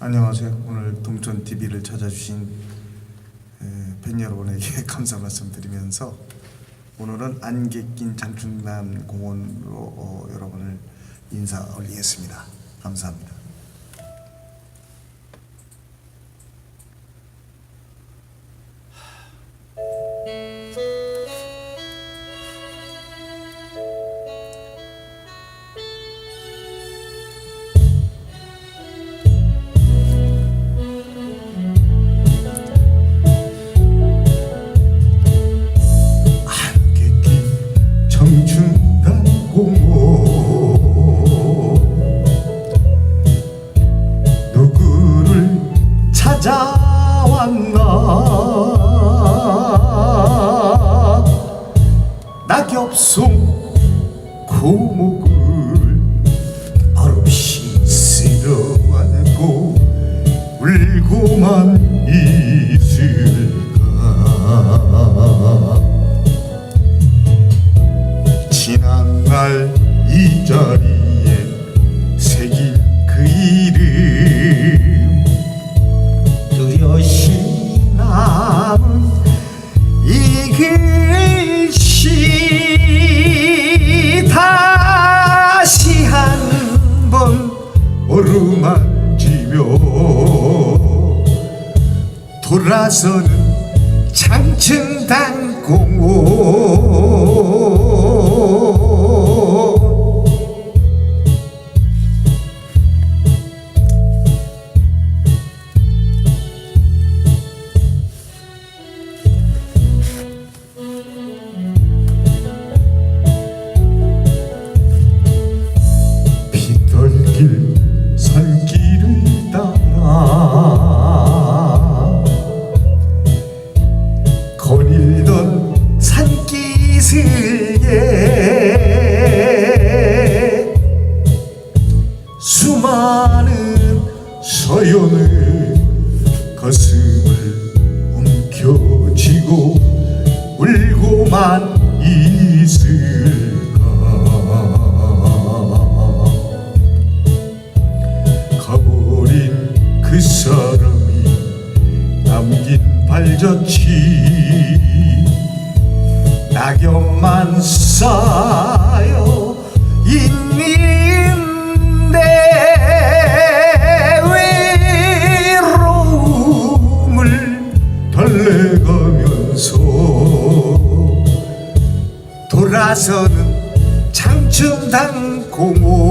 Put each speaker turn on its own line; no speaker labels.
안녕하세요. 오늘 동천 TV를 찾아주신 에, 팬 여러분에게 감사 말씀드리면서 오늘은 안개 낀 장충남 공원으로 어, 여러분을 인사 올리겠습니다. 감사합니다. 공원 누구를 찾아왔나? 낙엽송 고목을 말없이 쓸어안고 울고만 돌아서는 장층단 공원 가슴을 움켜쥐고 울고만 있을까? 가버린 그 사람이 남긴 발자취 낙엽만 쌓여 있는 돌아서는 장충당 공원